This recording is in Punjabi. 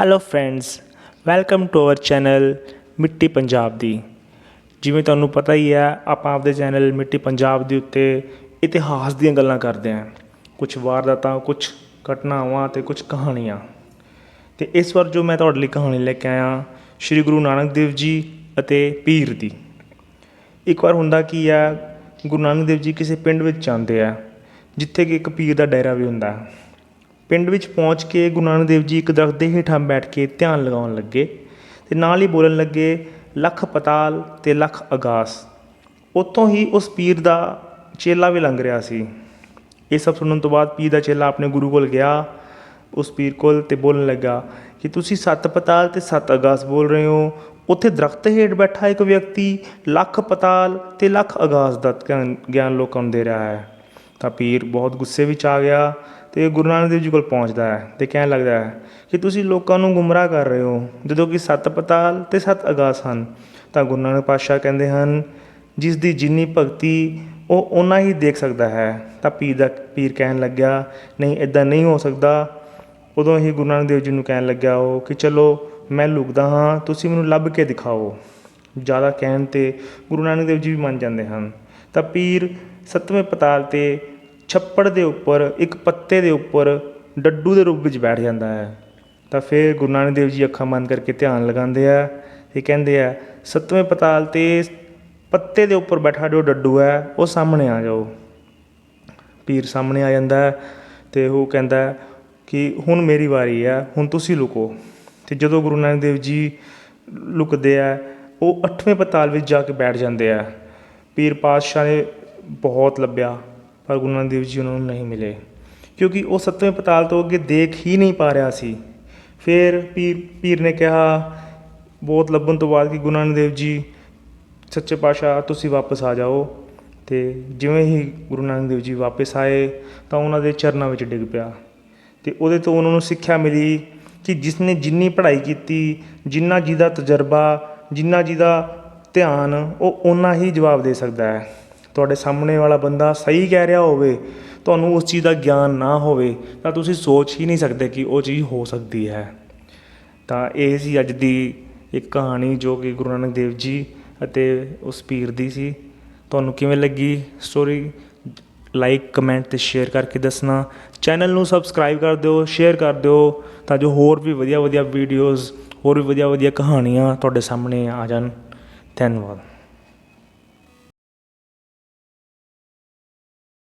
Hello friends welcome to our channel ਮਿੱਟੀ ਪੰਜਾਬ ਦੀ। ਜਿਵੇਂ ਤੁਹਾਨੂੰ ਪਤਾ ਹੀ ਹੈ, ਆਪਾਂ ਆਪਦੇ ਚੈਨਲ ਮਿੱਟੀ ਪੰਜਾਬ ਦੇ ਉੱਤੇ ਇਤਿਹਾਸ ਦੀਆਂ ਗੱਲਾਂ ਕਰਦੇ ਹਾਂ। ਕੁਝ ਵਾਰਦਾਤਾਂ ਕੁਝ ਘਟਨਾਵਾਂ ਤੇ ਕੁਝ ਕਹਾਣੀਆਂ। ਤੇ ਇਸ ਵਾਰ ਜੋ ਮੈਂ ਤੁਹਾਡੇ ਲਈ ਕਹਾਣੀ ਲੈ ਕੇ ਆਇਆ, ਸ਼੍ਰੀ ਗੁਰੂ ਨਾਨਕ ਦੇਵ ਜੀ ਅਤੇ ਪੀਰ ਦੀ। ਇੱਕ ਵਾਰ ਹੁੰਦਾ ਕੀ ਆ ਗੁਰੂ ਨਾਨਕ ਦੇਵ ਜੀ ਕਿਸੇ ਪਿੰਡ ਵਿੱਚ ਜਾਂਦੇ ਆ, ਜਿੱਥੇ ਕਿ ਇੱਕ ਪੀਰ ਦਾ ਡੇਰਾ ਵੀ ਹੁੰਦਾ। ਹੈ ਪਿੰਡ ਵਿੱਚ ਪਹੁੰਚ ਕੇ ਗੁਰੂ ਨਾਨਕ ਦੇਵ ਜੀ ਇੱਕ ਦਰਖਤ ਦੇ ਹੇਠਾਂ ਬੈਠ ਕੇ ਧਿਆਨ ਲਗਾਉਣ ਲੱਗੇ ਅਤੇ ਨਾਲ ਹੀ ਬੋਲਣ ਲੱਗੇ, ਲੱਖ ਪਤਾਲ ਤੇ ਲੱਖ ਅਗਾਸ। ਉੱਥੋਂ ਹੀ ਉਸ ਪੀਰ ਦਾ ਚੇਲਾ ਵੀ ਲੰਘ ਰਿਹਾ ਸੀ। ਇਹ ਸਭ ਸੁਣਨ ਤੋਂ ਬਾਅਦ ਪੀਰ ਦਾ ਚੇਲਾ ਆਪਣੇ ਗੁਰੂ ਕੋਲ ਗਿਆ। ਉਸ ਪੀਰ ਕੋਲ ਤੇ ਬੋਲਣ ਲੱਗਾ, ਕਿ ਤੁਸੀਂ ਸੱਤ ਪਤਾਲ ਤੇ ਸੱਤ ਅਗਾਸ ਬੋਲ ਰਹੇ ਹੋ? ਉੱਥੇ ਦਰਖਤ ਹੇਠ ਬੈਠਾ ਇੱਕ ਵਿਅਕਤੀ ਲੱਖ ਪਤਾਲ ਤੇ ਲੱਖ ਅਗਾਸ ਦਾ ਗਿਆਨ- ਗਿਆਨ ਲੋਕਾਂ ਨੂੰ ਦੇ ਰਿਹਾ ਹੈ। ਤਾਂ ਪੀਰ ਬਹੁਤ ਗੁੱਸੇ ਵਿੱਚ ਆ ਗਿਆ। ਅਤੇ ਗੁਰੂ ਨਾਨਕ ਦੇਵ ਜੀ ਕੋਲ ਪਹੁੰਚਦਾ ਹੈ ਅਤੇ ਕਹਿਣ ਲੱਗਦਾ ਹੈ ਕਿ ਤੁਸੀਂ ਲੋਕਾਂ ਨੂੰ ਗੁੰਮਰਾਹ ਕਰ ਰਹੇ ਹੋ, ਜਦੋਂ ਕਿ ਸੱਤ ਪਤਾਲ ਅਤੇ ਸੱਤ ਅਗਾਸ ਹਨ। ਤਾਂ ਗੁਰੂ ਨਾਨਕ ਪਾਤਸ਼ਾਹ ਕਹਿੰਦੇ ਹਨ, ਜਿਸ ਦੀ ਜਿੰਨੀ ਭਗਤੀ ਉਹ ਓਨਾ ਹੀ ਦੇਖ ਸਕਦਾ ਹੈ। ਤਾਂ ਪੀਰ ਦਾ ਪੀਰ ਕਹਿਣ ਲੱਗਿਆ, ਨਹੀਂ ਇਦਾਂ ਨਹੀਂ ਹੋ ਸਕਦਾ। ਉਦੋਂ ਹੀ ਗੁਰੂ ਨਾਨਕ ਦੇਵ ਜੀ ਨੂੰ ਕਹਿਣ ਲੱਗਿਆ ਉਹ ਕਿ ਚਲੋ, ਮੈਂ ਲੁਕਦਾ ਹਾਂ, ਤੁਸੀਂ ਮੈਨੂੰ ਲੱਭ ਕੇ ਦਿਖਾਓ। ਜ਼ਿਆਦਾ ਕਹਿਣ ਤੇ ਗੁਰੂ ਨਾਨਕ ਦੇਵ ਜੀ ਵੀ ਮੰਨ ਜਾਂਦੇ ਹਨ। ਤਾਂ ਪੀਰ ਸੱਤਵੇਂ ਪਤਾਲ ਤੇ ਛੱਪੜ ਦੇ ਉੱਪਰ, ਇੱਕ ਪੱਤੇ ਦੇ ਉੱਪਰ ਡੱਡੂ ਦੇ ਰੂਪ ਵਿੱਚ ਬੈਠ ਜਾਂਦਾ ਹੈ। ਤਾਂ ਫਿਰ ਗੁਰੂ ਨਾਨਕ ਦੇਵ ਜੀ ਅੱਖਾਂ ਬੰਦ ਕਰਕੇ ਧਿਆਨ ਲਗਾਉਂਦੇ ਆ। ਤੇ ਕਹਿੰਦੇ ਆ, ਸੱਤਵੇਂ ਪਤਾਲ ਤੇ ਪੱਤੇ ਦੇ ਉੱਪਰ ਬੈਠਾ ਜੋ ਡੱਡੂ ਹੈ, ਉਹ ਸਾਹਮਣੇ ਆ ਜਾਓ। ਪੀਰ ਸਾਹਮਣੇ ਆ ਜਾਂਦਾ ਹੈ ਤੇ ਉਹ ਕਹਿੰਦਾ ਕਿ ਹੁਣ ਮੇਰੀ ਵਾਰੀ ਹੈ ਹੁਣ ਤੁਸੀਂ ਲੁਕੋ। ਤੇ ਜਦੋਂ ਗੁਰੂ ਨਾਨਕ ਦੇਵ ਜੀ ਲੁਕਦੇ ਆ, ਉਹ 8ਵੇਂ ਪਤਾਲ ਵਿੱਚ ਜਾ ਕੇ ਬੈਠ ਜਾਂਦੇ ਆ। ਪੀਰ ਪਾਤਸ਼ਾਹ ਨੇ ਬਹੁਤ ਲੱਭਿਆ। ਪਰ ਗੁਰੂ ਨਾਨਕ ਦੇਵ ਜੀ ਉਹਨਾਂ ਨੂੰ ਨਹੀਂ ਮਿਲੇ। ਕਿਉਂਕਿ ਉਹ ਸੱਤਵੇਂ ਪਤਾਲ ਤੋਂ ਅੱਗੇ ਦੇਖ ਹੀ ਨਹੀਂ ਪਾ ਰਿਹਾ ਸੀ। ਫਿਰ ਪੀਰ ਪੀਰ ਨੇ ਕਿਹਾ, ਬਹੁਤ ਲੱਭਣ ਤੋਂ ਬਾਅਦ ਕਿ ਗੁਰੂ ਨਾਨਕ ਦੇਵ ਜੀ, ਸੱਚੇ ਪਾਤਸ਼ਾਹ, ਤੁਸੀਂ ਵਾਪਸ ਆ ਜਾਓ। ਤੇ ਜਿਵੇਂ ਹੀ ਗੁਰੂ ਨਾਨਕ ਦੇਵ ਜੀ ਵਾਪਸ ਆਏ, ਤਾਂ ਉਹਨਾਂ ਦੇ ਚਰਨਾਂ ਵਿੱਚ ਡਿੱਗ ਪਿਆ। ਤੇ ਉਹਦੇ ਤੋਂ ਉਹਨਾਂ ਨੂੰ ਸਿੱਖਿਆ ਮਿਲੀ ਕਿ ਜਿਸ ਨੇ ਜਿੰਨੀ ਪੜ੍ਹਾਈ ਕੀਤੀ, ਜਿੰਨਾ ਜਿਹਦਾ ਤਜਰਬਾ, ਜਿੰਨਾ ਜਿਹਦਾ ਧਿਆਨ, ਉਹ ਓਨਾ ਹੀ ਜਵਾਬ ਦੇ ਸਕਦਾ ਹੈ। ਤੁਹਾਡੇ ਸਾਹਮਣੇ ਵਾਲਾ ਬੰਦਾ ਸਹੀ ਕਹਿ ਰਿਹਾ ਹੋਵੇ, ਤੁਹਾਨੂੰ ਉਸ ਚੀਜ਼ ਦਾ ਗਿਆਨ ਨਾ ਹੋਵੇ, ਤਾਂ ਤੁਸੀਂ ਸੋਚ ਹੀ ਨਹੀਂ ਸਕਦੇ ਕਿ ਉਹ ਚੀਜ਼ ਹੋ ਸਕਦੀ ਹੈ। ਤਾਂ ਇਹ ਸੀ ਅੱਜ ਦੀ ਇੱਕ ਕਹਾਣੀ ਜੋ ਕਿ ਗੁਰੂ ਨਾਨਕ ਦੇਵ ਜੀ ਅਤੇ ਉਸ ਪੀਰ ਦੀ ਸੀ। ਤੁਹਾਨੂੰ ਕਿਵੇਂ ਲੱਗੀ ਸਟੋਰੀ ਲਾਈਕ ਕਮੈਂਟ ਤੇ ਸ਼ੇਅਰ ਕਰਕੇ ਦੱਸਣਾ। ਚੈਨਲ ਨੂੰ ਸਬਸਕ੍ਰਾਈਬ ਕਰ ਦਿਓ ਸ਼ੇਅਰ ਕਰ ਦਿਓ, ਤਾਂ ਜੋ ਹੋਰ ਵੀ ਵਧੀਆ ਵਧੀਆ ਵੀਡੀਓਜ਼ ਹੋਰ ਵੀ ਵਧੀਆ ਵਧੀਆ ਕਹਾਣੀਆਂ ਤੁਹਾਡੇ ਸਾਹਮਣੇ ਆ ਜਾਣ। ਧੰਨਵਾਦ।